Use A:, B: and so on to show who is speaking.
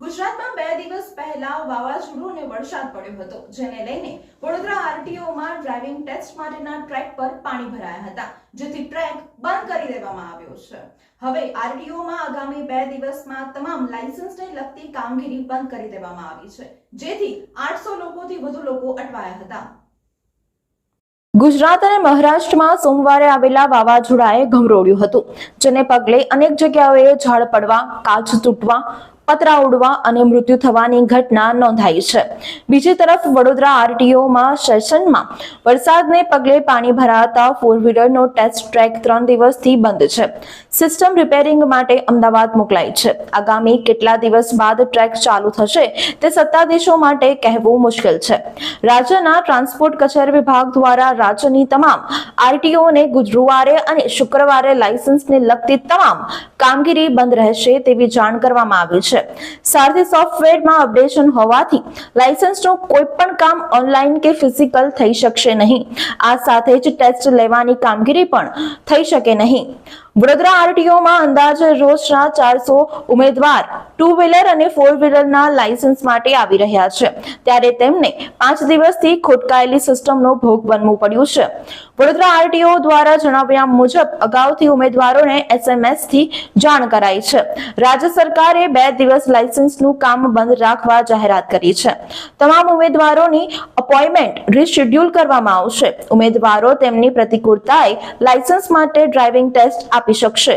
A: ગુજરાતમાં બે દિવસ પહેલા વાવાઝોડું અને વરસાદ પડ્યો હતો, જેને લઈને વડોદરા આરટીઓમાં ડ્રાઇવિંગ ટેસ્ટ માટેના ટ્રેક પર પાણી ભરાયા હતા, જેથી ટ્રેક બંધ કરી દેવામાં આવ્યો છે. હવે આરટીઓમાં આગામી બે દિવસમાં તમામ લાયસન્સને લગતી કામગીરી બંધ કરી દેવામાં આવી છે, જેથી આઠસો લોકોથી વધુ લોકો અટવાયા હતા. ગુજરાત અને મહારાષ્ટ્રમાં સોમવારે આવેલા વાવાઝોડાએ ગમરોડ્યું હતું, જેને પગલે અનેક જગ્યાઓએ ઝાડ પડવા, કાચ તૂટવા પતરા ઉડવા અને મૃત્યુ થવાની ઘટના નોંધાઈ છે. બીજી તરફ વડોદરા આરટીઓમાં સેશનમાં વરસાદને પગલે પાણી ભરાતા ફોર વ્હીલરનો ટેસ્ટ ટ્રેક ત્રણ દિવસથી બંધ છે. સિસ્ટમ રિપેરિંગ માટે અમદાવાદ મોકલાઈ છે. આગામી કેટલા દિવસ બાદ ટ્રેક ચાલુ થશે તે સત્તાધીશો માટે કહેવું મુશ્કેલ છે. રાજ્યના ટ્રાન્સપોર્ટ કચેરી વિભાગ દ્વારા રાજ્યની તમામ આરટીઓને ગુરુવારે અને શુક્રવારે લાયસન્સને લગતી તમામ કામગીરી બંધ રહેશે તેવી જાણ કરવામાં આવી છે. સારથી સોફ્ટવેરમાં અપડેશન હોવાથી લાયસન્સનું કોઈ પણ કામ ઓનલાઈન કે ફિઝિકલ થઈ શકશે નહીં. આ સાથે જ ટેસ્ટ લેવાની કામગીરી પણ થઈ શકે નહીં. વડોદરા આરટીઓમાં અંદાજે રોજના ચારસો ઉમેદવાર ટુ વ્હીલર અને ફોર વ્હીલરના લાયસન્સ માટે આવી રહ્યા છે. ત્યારે તેમને પાંચ દિવસથી ખોટકાયેલી સિસ્ટમનો ભોગ બનવું પડ્યું છે. વડોદરા આરટીઓ દ્વારા જણાવ્યા મુજબ અગાઉથી ઉમેદવારોને એસએમએસથી જાણ કરાઈ છે. રાજ્ય સરકારે બે દિવસ લાયસન્સનું કામ બંધ રાખવા જાહેરાત કરી છે. તમામ ઉમેદવારોની અપોઇન્ટમેન્ટ રીશેડ્યુલ કરવામાં આવશે. ઉમેદવારો તેમની પ્રતિકૂળતાએ લાયસન્સ માટે ડ્રાઇવિંગ ટેસ્ટ આપી શકશે.